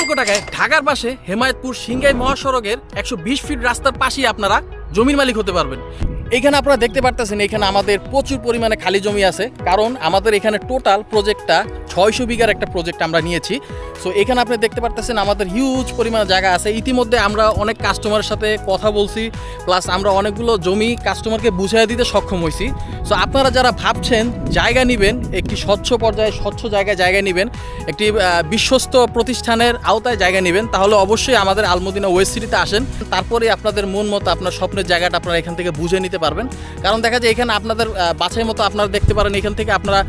লক্ষ টাকায় ঢাকার পাশে হেমায়তপুর সিংগাই মহাসড়কের একশো বিশ ফিট রাস্তার পাশেই আপনারা জমির মালিক হতে পারবেন। এখানে আপনারা দেখতে পারতেছেন, এখানে আমাদের প্রচুর পরিমাণে খালি জমি আছে। কারণ আমাদের এখানে টোটাল প্রজেক্টটা ছয়শো বিঘার একটা প্রজেক্ট আমরা নিয়েছি। সো এখানে আপনি দেখতে পারতেছেন আমাদের হিউজ পরিমাণে জায়গা আছে। ইতিমধ্যে আমরা অনেক কাস্টমারের সাথে কথা বলছি প্লাস আমরা অনেকগুলো জমি কাস্টমারকে বুঝিয়ে দিতে সক্ষম হয়েছি সো আপনারা যারা ভাবছেন জায়গা নেবেন, একটি স্বচ্ছ পর্যায়ে, স্বচ্ছ জায়গায় জায়গা নেবেন, একটি বিশ্বস্ত প্রতিষ্ঠানের আওতায় জায়গা নেবেন, তাহলে অবশ্যই আমাদের আলমদিনা ওয়েস্ট সিটিতে আসেন। তারপরে আপনাদের মন মতো আপনার স্বপ্নের জায়গাটা আপনারা এখান থেকে বুঝে নিতে পারবেন। কারণ দেখা যায় এখানে আপনাদের বাছাই মতো আপনারা দেখতে পারেন, এখান থেকে আপনারা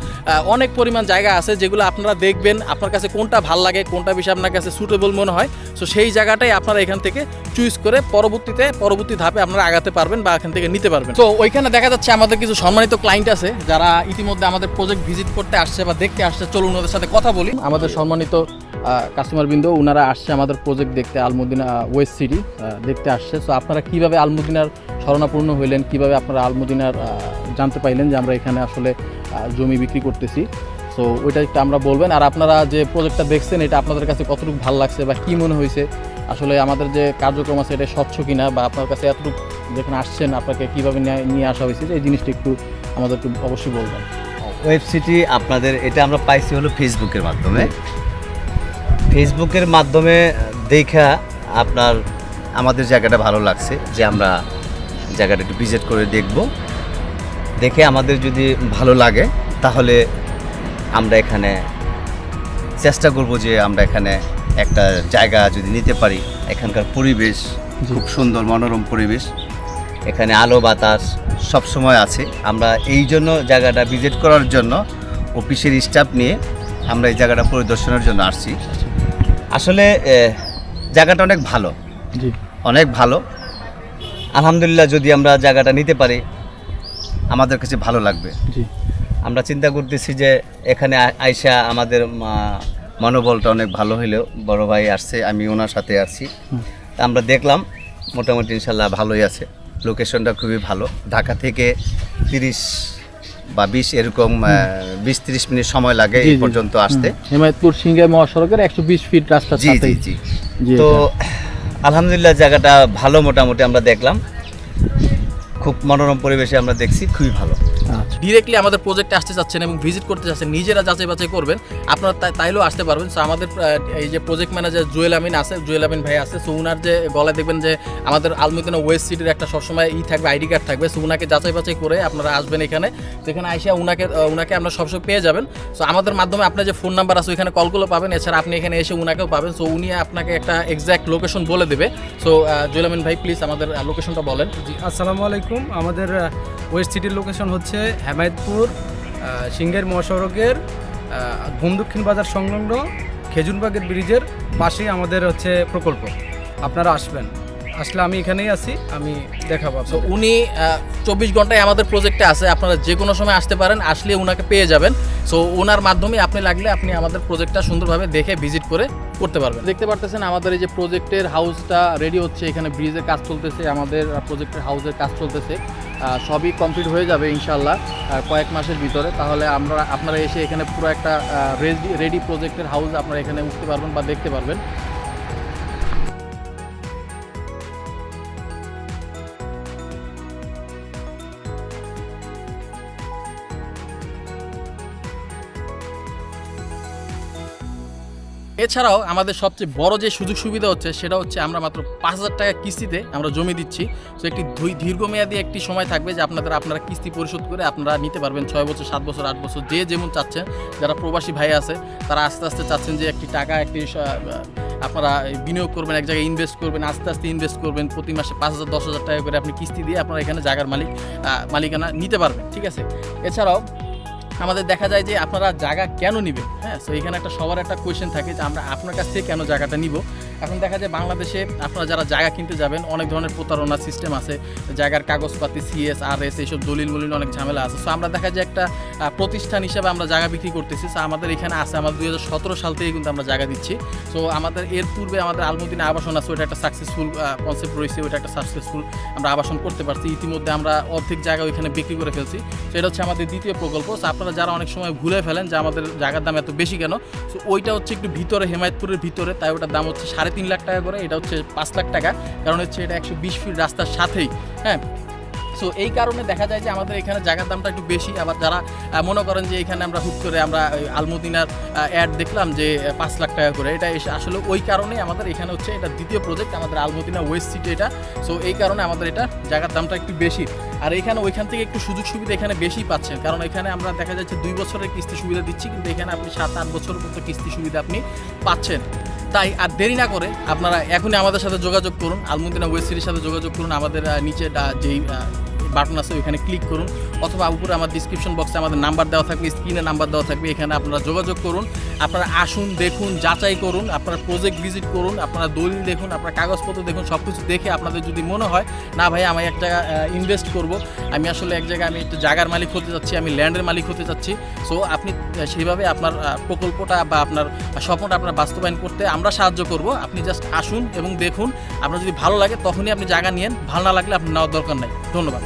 অনেক পরিমাণ জায়গা আছে যেগুলো আপনারা দেখবেন, আপনার কাছে কোনটা ভালো লাগে, কোনটা বিষয় আপনার কাছে সুটেবল মনে হয়। সো সেই জায়গাটাই আপনারা এখান থেকে চুজ করে পরবর্তীতে, পরবর্তী ধাপে আপনারা আগাতে পারবেন বা এখান থেকে নিতে পারবেন। তো ওইখানে দেখা যাচ্ছে আমাদের কিছু সম্মানিত ক্লায়েন্ট আছে, যারা ইতিমধ্যে আমাদের প্রজেক্ট ভিজিট করতে আসছে বা দেখতে আসছে। চলুন ওদের সাথে কথা বলি। আমাদের সম্মানিত কাস্টমার বিন্দু ওনারা আসছে আমাদের প্রজেক্ট দেখতে আলমদিনা ওয়েস্ট সিটি দেখতে আসছে। সো আপনারা কীভাবে কীভাবে আলমদিনার শরণাপূর্ণ হইলেন, কীভাবে আপনারা আলমদিনার জানতে পাইলেন যে আমরা এখানে আসলে জমি বিক্রি করতেছি। সো ওইটা একটু আমরা বলবেন। আর আপনারা যে প্রজেক্টটা দেখছেন, এটা আপনাদের কাছে কতটুকু ভালো লাগছে বা কী মনে হয়েছে আসলে আমাদের যে কার্যক্রম আছে, এটা স্বচ্ছ কিনা বা আপনার কাছে এতটুকু যেখানে আসছেন, আপনাকে কীভাবে নিয়ে- নিয়ে আসা হয়েছে, এই জিনিসটা একটু আমাদের একটু অবশ্যই বলবেন। ওয়েবসাইটটি আপনাদের, এটা আমরা পাইছি হলো ফেসবুকের মাধ্যমে। ফেসবুকের মাধ্যমে দেখা আপনার আমাদের জায়গাটা ভালো লাগছে যে আমরা জায়গাটা একটু ভিজিট করে দেখব। দেখে আমাদের যদি ভালো লাগে তাহলে আমরা এখানে চেষ্টা করব যে আমরা এখানে একটা জায়গা যদি নিতে পারি। এখানকার পরিবেশ খুব সুন্দর মনোরম পরিবেশ। এখানে আলো বাতাস সব সময় আছে। আমরা এই জন্য জায়গাটা ভিজিট করার জন্য অফিসের স্টাফ নিয়ে আমরা এই জায়গাটা পরিদর্শনের জন্য আসছি। আসলে জায়গাটা অনেক ভালো। অনেক ভালো। আলহামদুলিল্লাহ যদি আমরা জায়গাটা নিতে পারি আমাদের কাছে ভালো লাগবে। আমরা চিন্তা করতেছি যে এখানে আইসা আমাদের মনোবলটা অনেক ভালো হইলেও বড় ভাই আসছে আমি ওনার সাথে আসছি তা আমরা দেখলাম মোটামুটি ইনশাল্লাহ ভালোই আছে। লোকেশনটা খুবই ভালো। ঢাকা থেকে তিরিশ বা বিশ এরকম বিশ তিরিশ মিনিট সময় লাগে এই পর্যন্ত আসতে। হুম, হেমায়তপুর সিংগাই মহাসড়কের একশো বিশ ফিট রাস্তা জি জি জি। তো। আলহামদুলিল্লাহ জায়গাটা ভালো মোটামুটি আমরা দেখলাম। খুব মনোরম পরিবেশে আমরা দেখছি খুবই ভালো। ডিরেক্টলি আমাদের প্রজেক্টে আসতে চাচ্ছেন এবং ভিজিট করতে চাচ্ছেন, নিজেরা যাচাই বাছাই করবেন, আপনারা তাইলেও আসতে পারবেন। সো আমাদের এই যে প্রজেক্ট ম্যানেজার জুয়েল আমিন আছে, জুয়েল আমিন ভাই আছে সো উনার যে গলায় দেখবেন যে আমাদের আলমদিনা ওয়েস্ট সিটির একটা সবসময় ই থাকবে আইডি কার্ড থাকবে। সো উনাকে যাচাই বাছাই করে আপনারা আসবেন এখানে। তো এখানে আইসা উনাকে উনাকে আমরা সবসময় পেয়ে যাবেন। সো আমাদের মাধ্যমে আপনার যে ফোন নাম্বার আছে, ওইখানে কলগুলো পাবেন। এছাড়া আপনি এখানে এসে উনাকেও পাবেন। সো উনি আপনাকে একটা এক্স্যাক্ট লোকেশন বলে দেবে। সো জুয়েল আমিন ভাই প্লিজ আমাদের লোকেশনটা বলেন। জি, আসসালামু আলাইকুম। আমাদের ওয়েস্ট সিটির লোকেশন হচ্ছে হেমায়তপুর সিঙ্গের মহাসড়কের ঘুম দক্ষিণ বাজার সংলগ্ন খেজুরবাগের ব্রিজের পাশেই আমাদের হচ্ছে প্রকল্প। আপনারা আসবেন। আসলে আমি এখানেই আছি আমি দেখাবো তো উনি চব্বিশ ঘন্টায় আমাদের প্রজেক্টে আছে আপনারা যে কোনো সময় আসতে পারেন আসলে ওনাকে পেয়ে যাবেন। সো ওনার মাধ্যমে আপনি লাগলে আপনি আমাদের প্রজেক্টটা সুন্দরভাবে দেখে ভিজিট করে করতে পারবেন। দেখতে পারতেছেন আমাদের এই যে প্রজেক্টের হাউসটা রেডি হচ্ছে এখানে ব্রিজের কাজ চলতেছে আমাদের প্রজেক্টের হাউসের কাজ চলতেছে। সবই কমপ্লিট হয়ে যাবে ইনশাল্লাহ কয়েক মাসের ভিতরে। তাহলে আমরা আপনারা এসে এখানে পুরো একটা রেডি রেডি প্রজেক্টের হাউস আপনারা এখানে উঠতে পারবেন বা দেখতে পারবেন। এছাড়াও আমাদের সবচেয়ে বড় যে সুযোগ সুবিধা হচ্ছে, সেটা হচ্ছে আমরা মাত্র পাঁচ হাজার টাকা কিস্তিতে আমরা জমি দিচ্ছি। তো একটি দীর্ঘমেয়াদী একটি সময় থাকবে যে আপনাদের আপনারা কিস্তি পরিশোধ করে আপনারা নিতে পারবেন ছয় বছর, সাত বছর, আট বছর, যে যেমন চাচ্ছেন। যারা প্রবাসী ভাই আছে, তারা আস্তে আস্তে চাচ্ছেন যে একটি টাকা, একটি আপনারা বিনিয়োগ করবেন, এক জায়গায় ইনভেস্ট করবেন, আস্তে আস্তে ইনভেস্ট করবেন, প্রতি মাসে পাঁচ হাজার, দশ হাজার টাকা করে আপনি কিস্তি দিয়ে আপনারা এখানে জায়গার মালিক মালিকানা নিতে পারবেন, ঠিক আছে? এছাড়াও আমাদের দেখা যায় যে আপনারা জায়গা কেন নেবেন? হ্যাঁ সো এখানে একটা সবার একটা কোয়েশ্চেন থাকে যে আমরা আপনার কাছ থেকে কেন জায়গাটা নিব? এখন দেখা যায় বাংলাদেশে আপনারা যারা জায়গা কিনতে যাবেন, অনেক ধরনের প্রতারণার সিস্টেম আছে। জায়গার কাগজপাতি সিএস আর এস এইসব দলিল মলিল অনেক ঝামেলা আছে। সো আমরা দেখা যায় একটা প্রতিষ্ঠান হিসেবে আমরা জায়গা বিক্রি করতেছি। সো আমাদের এখানে আছে, আমাদের দুই সাল থেকে কিন্তু আমরা জায়গা দিচ্ছি। সো আমাদের এর পূর্বে আমাদের আলমদিনা আবাসন আছে ওটা একটা সাকসেসফুল কনসেপ্ট রয়েছে ওটা একটা সাকসেসফুল আমরা আবাসন করতে পারছি। ইতিমধ্যে আমরা অর্ধেক জায়গা ওইখানে বিক্রি করে ফেলছি। তো এটা হচ্ছে আমাদের দ্বিতীয় প্রকল্প। সো আপনারা যারা অনেক সময় ভুলে ফেলেন যে আমাদের জায়গার দাম এত বেশি কেন? সো ওইটা হচ্ছে একটু ভিতরে, হেমায়তপুরের ভিতরে, তাই ওটার দাম হচ্ছে সাড়ে তিন লাখ টাকা করে, এটা হচ্ছে পাঁচ লাখ টাকা। কারণ হচ্ছে এটা একশো বিশ ফিট রাস্তার সাথেই হ্যাঁ? সো এই কারণে দেখা যায় যে আমাদের এখানে জায়গার দামটা একটু বেশি। আবার যারা মনে করেন যে এখানে আমরা হুট করে আমরা আলমদিনার অ্যাড দেখলাম যে পাঁচ লাখ টাকা করে, এটা এসে আসলে ওই কারণেই আমাদের এখানে হচ্ছে এটা দ্বিতীয় প্রজেক্ট আমাদের আলমদিনা ওয়েস্ট সিটি এটা। সো এই কারণে আমাদের এটা জায়গার দামটা একটু বেশি। আর এখানে ওইখান থেকে একটু সুযোগ সুবিধা এখানে বেশি পাচ্ছেন। কারণ এখানে আমরা দেখা যাচ্ছে দুই বছরের কিস্তি সুবিধা দিচ্ছি, কিন্তু এখানে আপনি সাত আট বছরের মতো কিস্তি সুবিধা আপনি পাচ্ছেন। তাই আর দেরি না করে আপনারা এখনই আমাদের সাথে যোগাযোগ করুন আলমুদ্দিনা ওয়েব সিরিজের সাথে যোগাযোগ করুন, আমাদের নিচে যেই বাটন আছে, ওইখানে ক্লিক করুন। অথবা উপরে আমার ডিসক্রিপশন বক্সে আমাদের নাম্বার দেওয়া থাকবে স্ক্রিনে নাম্বার দেওয়া থাকবে, এখানে আপনারা যোগাযোগ করুন। আপনারা আসুন, দেখুন, যাচাই করুন, আপনারা প্রজেক্ট ভিজিট করুন, আপনারা দলিল দেখুন, আপনার কাগজপত্র দেখুন সব কিছু দেখে আপনাদের যদি মনে হয়, না ভাই, আমি এক জায়গায় ইনভেস্ট করব, আমি আসলে এক জায়গায় আমি একটু জায়গার মালিক হতে যাচ্ছি, আমি ল্যান্ডের মালিক হতে যাচ্ছি। সো আপনি সেইভাবে আপনার প্রকল্পটা বা আপনার স্বপ্নটা আপনার বাস্তবায়ন করতে আমরা সাহায্য করব। আপনি জাস্ট আসুন এবং দেখুন, আপনার যদি ভালো লাগে, তখনই আপনি জায়গা নিয়েন, ভালো না লাগলে আপনার নেওয়ার দরকার নাই। ধন্যবাদ।